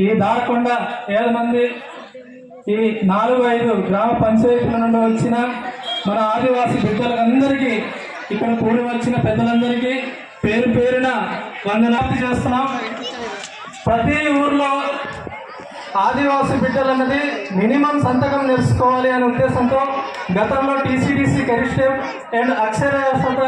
ఈ దారకొండ ఏడు మంది ఈ నాలుగు ఐదు గ్రామ పంచాయతీల నుండి వచ్చిన మన ఆదివాసీ బిడ్డలందరికీ ఇక్కడ కూడి వచ్చిన పెద్దలందరికీ పేరు పేరున వందనాలు చేస్తున్నాం. ప్రతి ఊర్లో ఆదివాసీ బిడ్డలు అన్నది మినిమం సంతకం నేర్చుకోవాలి అనే ఉద్దేశంతో గతంలో టీసీడీసీ కరిస్టేప్ అండ్ అక్షరాస్యత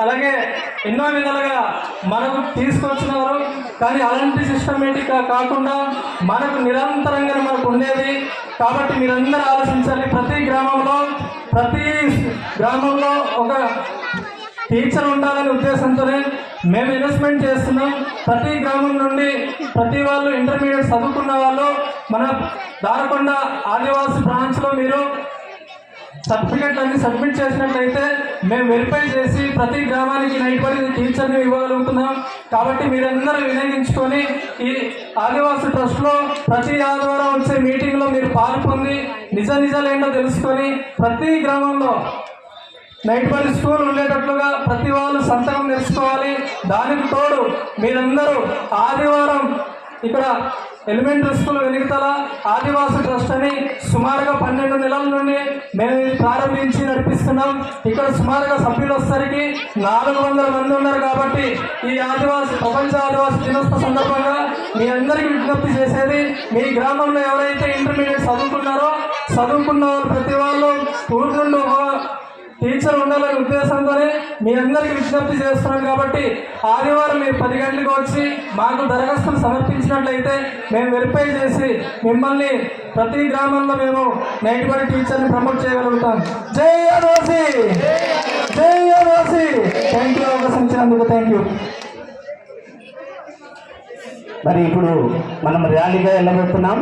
అలాగే ఎన్నో విధాలుగా మనకు తీసుకొచ్చినారు. కానీ అలాంటి సిస్టమేటిక్గా కాకుండా మనకు నిరంతరంగా మనకు ఉండేది. కాబట్టి మీరందరూ ఆలోచించాలి. ప్రతి గ్రామంలో ప్రతి గ్రామంలో ఒక టీచర్ ఉండాలనే ఉద్దేశంతోనే మేము ఇన్వెస్ట్మెంట్ చేస్తున్నాం. ప్రతి గ్రామం నుండి ప్రతి వాళ్ళు ఇంటర్మీడియట్ చదువుకున్న వాళ్ళు మన దారకొండ ఆదివాసి బ్రాంచ్లో మీరు సర్టిఫికెట్ అన్ని సబ్మిట్ చేసినట్లయితే మేము వెరిఫై చేసి ప్రతి గ్రామానికి నైట్ పడి టీచర్ని ఇవ్వగలుగుతున్నాం. కాబట్టి మీరందరూ వినియోగించుకొని ఈ ఆదివాసి ట్రస్ట్లో ప్రతి ఆదివారం వచ్చే మీటింగ్లో మీరు పాల్పొంది నిజ నిజాలేంటో తెలుసుకొని ప్రతి గ్రామంలో నైట్ స్కూల్ ఉండేటట్లుగా ప్రతి వాళ్ళు సంతకం నేర్చుకోవాలి దానికి తోడు మీరందరూ ఆదివారం ఇక్కడ ఎలిమెంటరీ స్కూల్ వెనుకతల ఆదివాసి ట్రస్ట్ అని సుమారుగా పన్నెండు నెలల నుండి మేము ఇది ప్రారంభించి నడిపిస్తున్నాం. ఇక్కడ సుమారుగా సభ్యులు వచ్చేసరికి నాలుగు వందల మంది ఉన్నారు కాబట్టి ఈ ఆదివాసి ప్రపంచ ఆదివాసి దినోత్సవ సందర్భంగా మీ అందరికీ విజ్ఞప్తి చేసేది మీ గ్రామంలో ఎవరైతే ఇంటర్మీడియట్ చదువుకున్నారో చదువుకున్న వాళ్ళు ప్రతి వాళ్ళు ఊరు నుండి టీచర్ ఉండాలనే ఉద్దేశంతోనే మీ అందరికీ విజ్ఞప్తి చేస్తున్నాం కాబట్టి ఆదివారం మీరు పది గంటలకు వచ్చి మాకు దరఖాస్తులు సమర్పించినట్లయితే మేము వెరిఫై చేసి మిమ్మల్ని ప్రతి గ్రామంలో మేము నైట్ బడి టీచర్ని ప్రమోట్ చేయగలుగుతాం. జై ఆదివాసి! జై ఆదివాసి! థ్యాంక్ యూ అవకాశం ఇచ్చినందుకు థ్యాంక్ యూ మరి ఇప్పుడు మనం ర్యాలీగా వెళ్ళబోతున్నాం